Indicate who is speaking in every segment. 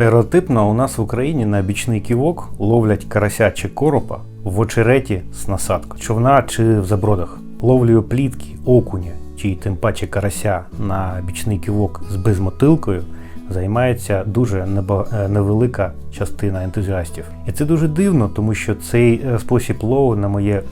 Speaker 1: Стереотипно у нас в Україні на бічний ківок ловлять карася чи коропа в очереті з насадкою, човна чи в забродах. Ловлею плітки, окуня чи тим паче карася на бічний ківок з безмотилкою займається дуже е, невелика частина ентузіастів. І це дуже дивно, тому що цей е, спосіб лову, на моє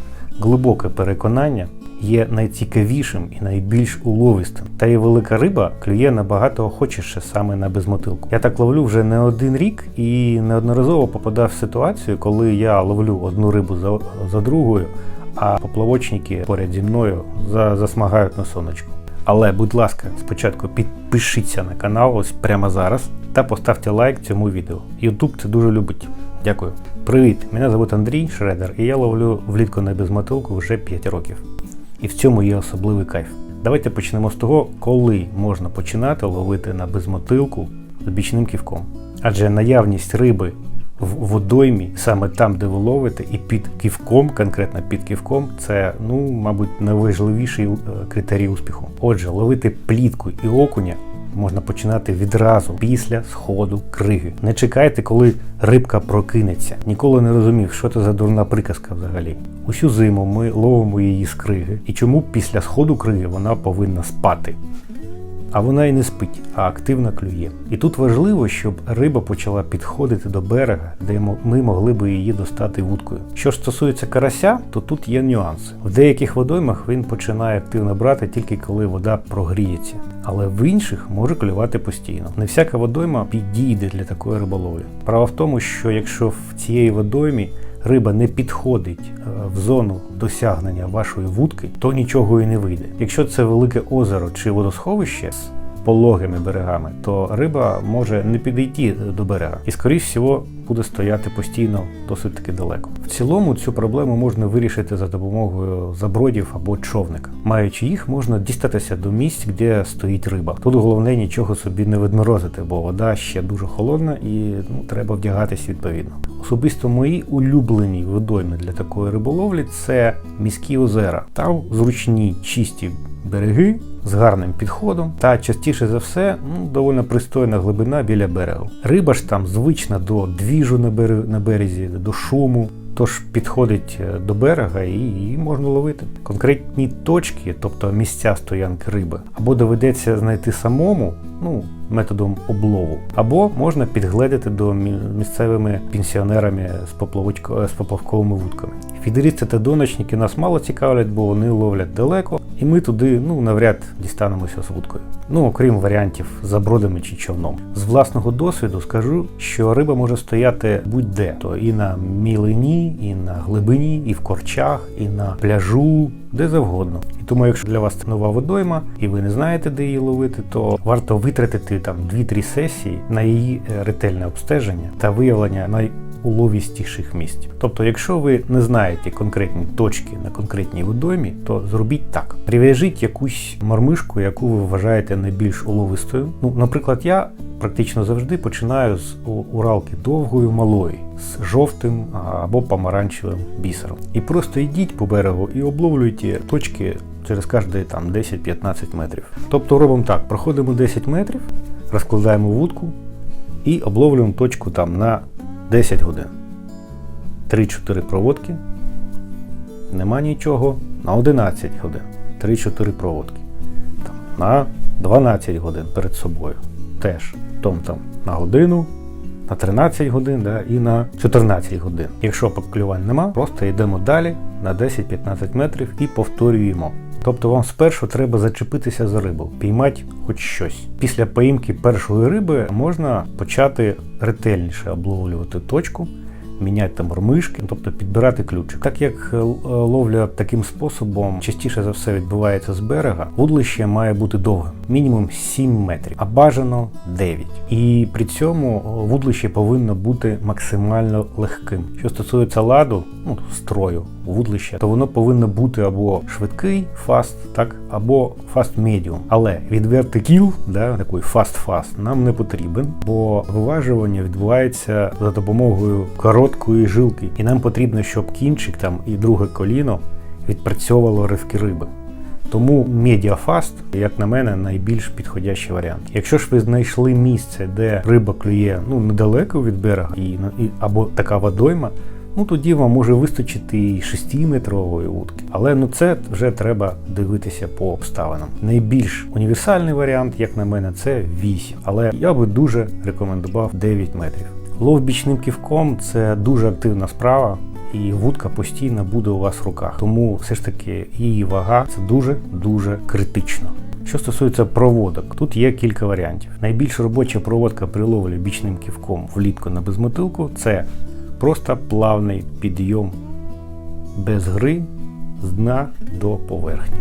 Speaker 1: глибоке переконання, є найцікавішим і найбільш уловистим. Та й велика риба клює набагато охочіше саме на безмотилку. Я так ловлю вже не один рік і неодноразово попадав в ситуацію, коли я ловлю одну рибу за, за другою, а поплавочники поряд зі мною за, засмагають на сонечку. Але, будь ласка, спочатку підпишіться на канал ось прямо зараз та поставте лайк цьому відео. YouTube це дуже любить. Дякую. Привіт! Мене звуть Андрій Шредер, і я ловлю влітку на безмотилку вже 5 років. І в цьому є особливий кайф. Давайте почнемо з того, коли можна починати ловити на безмотилку з бічним ківком. Адже наявність риби в водоймі, саме там, де ви ловите, і під ківком, конкретно під ківком, це, ну, мабуть, найважливіший е, критерій успіху. Отже, ловити плітку і окуня можна починати відразу після сходу криги. Не чекайте, коли рибка прокинеться. Ніколи не розумів, що це за дурна приказка взагалі. Усю зиму ми ловимо її з криги, і чому після сходу криги вона повинна спати. А вона і не спить, а активно клює. І тут важливо, щоб риба почала підходити до берега, де ми могли би її достати вудкою. Що ж стосується карася, то тут є нюанси. В деяких водоймах він починає активно брати тільки коли вода прогріється, але в інших може клювати постійно. Не всяка водойма підійде для такої риболовлі. Справа в тому, що якщо в цієї водоймі риба не підходить е, в зону досягнення вашої вудки, то нічого і не вийде. Якщо це велике озеро чи водосховище пологими берегами, то риба може не підійти до берега і, скоріш всього, буде стояти постійно досить таки далеко. В цілому цю проблему можна вирішити за допомогою забродів або човника. Маючи їх, можна дістатися до місць, де стоїть риба. Тут головне нічого собі не відморозити, бо вода ще дуже холодна і ну, треба вдягатись відповідно. Особисто мої улюблені водойми для такої риболовлі це міські озера. Там зручні чисті береги з гарним підходом та частіше за все ну, доволі пристойна глибина біля берегу. Риба ж там звична до двіжу на березі, до шуму. Тож підходить е, до берега і її можна ловити. Конкретні точки, тобто місця стоянки риби, або доведеться знайти самому, ну методом облову, або можна підгледати до місцевими пенсіонерами з з поплавковими вудками. Фідерісти та доночники нас мало цікавлять, бо вони ловлять далеко, і ми туди ну навряд дістанемося з вудкою. Ну окрім варіантів забродами чи човном. З власного досвіду скажу, що риба може стояти будь-де, то і на мілині, і на глибині, і в корчах, і на пляжу, де завгодно. Тому, якщо для вас це нова водойма, і ви не знаєте, де її ловити, то варто витратити там 2-3 сесії на її е, ретельне обстеження та виявлення найуловістіших місць. Тобто, якщо ви не знаєте конкретні точки на конкретній водоймі, то зробіть так: прив'яжіть якусь мормишку, яку ви вважаєте найбільш уловистою. Ну, наприклад, я практично завжди починаю з уралки довгої малої, з жовтим або помаранчевим бісером. І просто йдіть по берегу і обловлюйте точки через кожні 10-15 метрів. Тобто робимо так: проходимо 10 метрів, розкладаємо вудку і обловлюємо точку там на 10 годин. 3-4 проводки. Нема нічого. На 11 годин. 3-4 проводки. Там, на 12 годин перед собою. Теж. Том там на годину, на 13 годин да, і на 14 годин. Якщо поклювань нема, просто йдемо далі на 10-15 метрів і повторюємо. Тобто вам спершу треба зачепитися за рибу, піймати хоч щось. Після поїмки першої риби можна почати ретельніше обловлювати точку, міняти там мормишки, тобто підбирати ключик. Так як е, ловля таким способом частіше за все відбувається з берега, вудлище має бути довгим, мінімум 7 метрів, а бажано 9. І при цьому е, вудлище повинно бути максимально легким. Що стосується ладу, ну строю вудлища, то воно повинно бути або швидкий фаст, так, або фаст медіум. Але відвертий кіл, да, такий фаст-фаст, нам не потрібен, бо виважування відбувається за допомогою короткої жилки. І нам потрібно, щоб кінчик там і друге коліно відпрацьовувало ривки риби. Тому Mediafast, як на мене, найбільш підходящий варіант. Якщо ж ви знайшли місце, де риба клює ну недалеко від берега, і, і або така водойма, ну тоді вам може вистачити і 6-метрової утки. Але ну це вже треба дивитися по обставинам. Найбільш універсальний варіант, як на мене, це 8. Але я би дуже рекомендував 9 метрів. Лов бічним ківком це дуже активна справа. І вудка постійно буде у вас в руках. Тому все ж таки її вага це дуже-дуже критично. Що стосується проводок, тут є кілька варіантів. Найбільш робоча проводка при ловлі бічним ківком влітку на безмотилку це просто плавний підйом без гри з дна до поверхні.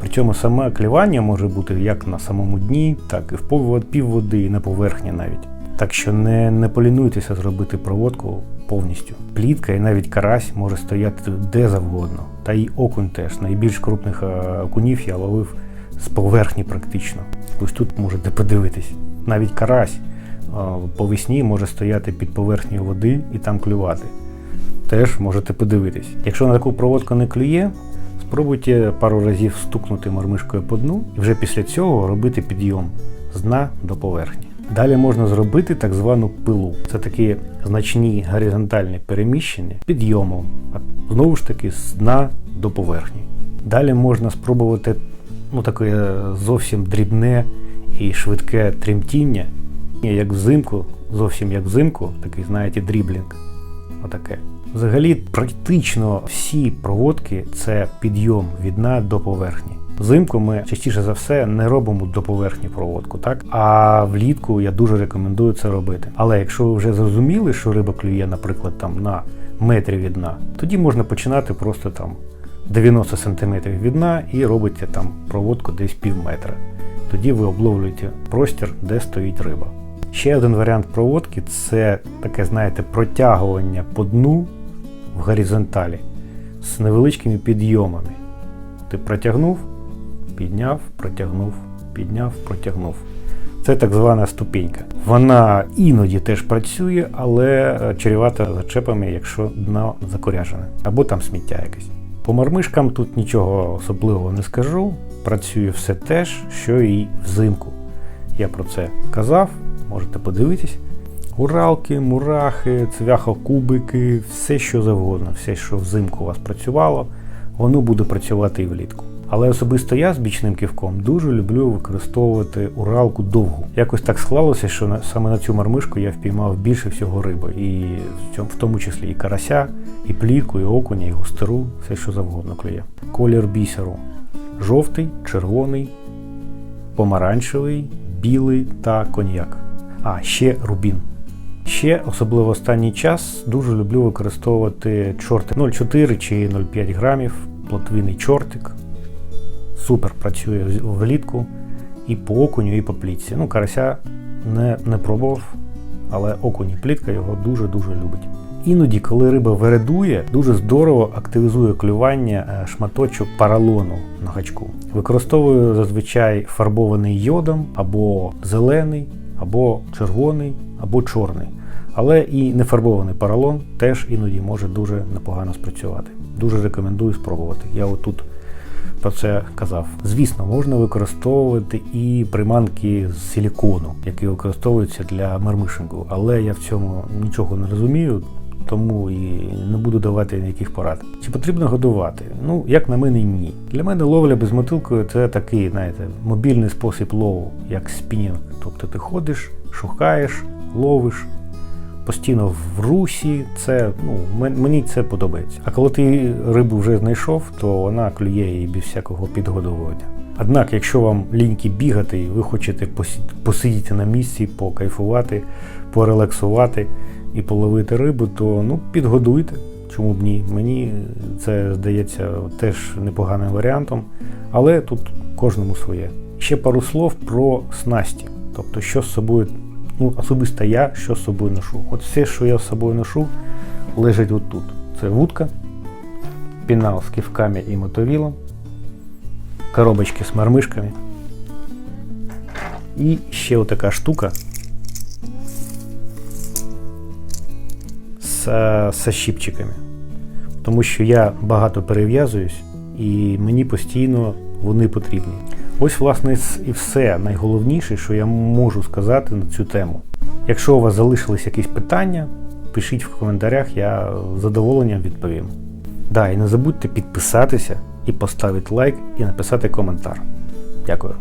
Speaker 1: Причому саме клювання може бути як на самому дні, так і в півводи, і на поверхні навіть. Так що не, не полінуйтеся зробити проводку повністю. Плітка і навіть карась може стояти де завгодно. Та й окунь теж. Найбільш крупних е, окунів я ловив з поверхні практично. Ось тут можете подивитись. Навіть карась е, по весні може стояти під поверхнею води і там клювати. Теж можете подивитись. Якщо на таку проводку не клює, спробуйте пару разів стукнути мармишкою по дну і вже після цього робити підйом з дна до поверхні. Далі можна зробити так звану пилу. Це такі значні горизонтальні переміщення підйомом, знову ж таки, з дна до поверхні. Далі можна спробувати ну, таке зовсім дрібне і швидке тремтіння, як взимку, зовсім як взимку, такий, знаєте, дріблінг. Отаке. Взагалі, практично всі проводки це підйом від дна до поверхні. Взимку ми частіше за все не робимо до поверхні проводку, так а влітку я дуже рекомендую це робити. Але якщо ви вже зрозуміли, що риба клює, наприклад, там на метрі від дна, тоді можна починати просто там 90 см від дна і робите там проводку десь пів метра. Тоді ви обловлюєте простір, де стоїть риба. Ще один варіант проводки це таке, знаєте, протягування по дну в горизонталі з невеличкими підйомами. Ти протягнув, підняв, протягнув, підняв, протягнув. Це так звана ступенька. Вона іноді теж працює, але чарівата зачепами, якщо дно закоряжене, або там сміття якесь. По мармишкам тут нічого особливого не скажу. Працює все теж, що і взимку. Я про це казав, можете подивитись. Уралки, мурахи, цвяхокубики, все що завгодно, все, що взимку у вас працювало, воно буде працювати і влітку. Але особисто я з бічним ківком дуже люблю використовувати уралку довгу. Якось так склалося, що саме на цю мармишку я впіймав більше всього риби. І в, тому числі і карася, і плітку, і окуня, і густеру, все що завгодно клює. Колір бісеру жовтий, червоний, помаранчевий, білий та коньяк. А, ще рубін. Ще, особливо останній час, дуже люблю використовувати чорти 0,4 чи 0,5 грамів, плотвіний чортик. Супер працює влітку і по окуню, і по плітці. Ну, карася не, не пробував, але окунь і плітка його дуже-дуже любить. Іноді, коли риба вередує, дуже здорово активізує клювання шматочок паралону на гачку. Використовую зазвичай фарбований йодом або зелений, або червоний, або чорний. Але і нефарбований паралон теж іноді може дуже непогано спрацювати. Дуже рекомендую спробувати. Я отут про це казав. Звісно, можна використовувати і приманки з силікону, які використовуються для мармишингу, але я в цьому нічого не розумію. Тому і не буду давати ніяких порад. Чи потрібно годувати? Ну, як на мене, ні. Для мене ловля безмотилкою це такий, знаєте, мобільний спосіб лову, як спінінг. Тобто ти ходиш, шукаєш, ловиш, постійно в русі. Це ну мені це подобається. А коли ти рибу вже знайшов, то вона клює і без всякого підгодовування. Однак, якщо вам ліньки бігати, і ви хочете посидіти на місці, покайфувати, порелаксувати і половити рибу, то ну підгодуйте. Чому б ні? Мені це здається теж непоганим варіантом, але тут кожному своє. Ще пару слов про снасті, тобто, що з собою, ну особисто я що з собою ношу. От все, що я з собою ношу, лежить отут. Це вудка, пінал з ківками і мотовілом, коробочки з мармишками. І ще отака штука. з щіпчиками. Тому що я багато перев'язуюсь і мені постійно вони потрібні. Ось, власне, і все найголовніше, що я можу сказати на цю тему. Якщо у вас залишились якісь питання, пишіть в коментарях, я з задоволенням відповім. Да, і не забудьте підписатися і поставити лайк і написати коментар. Дякую.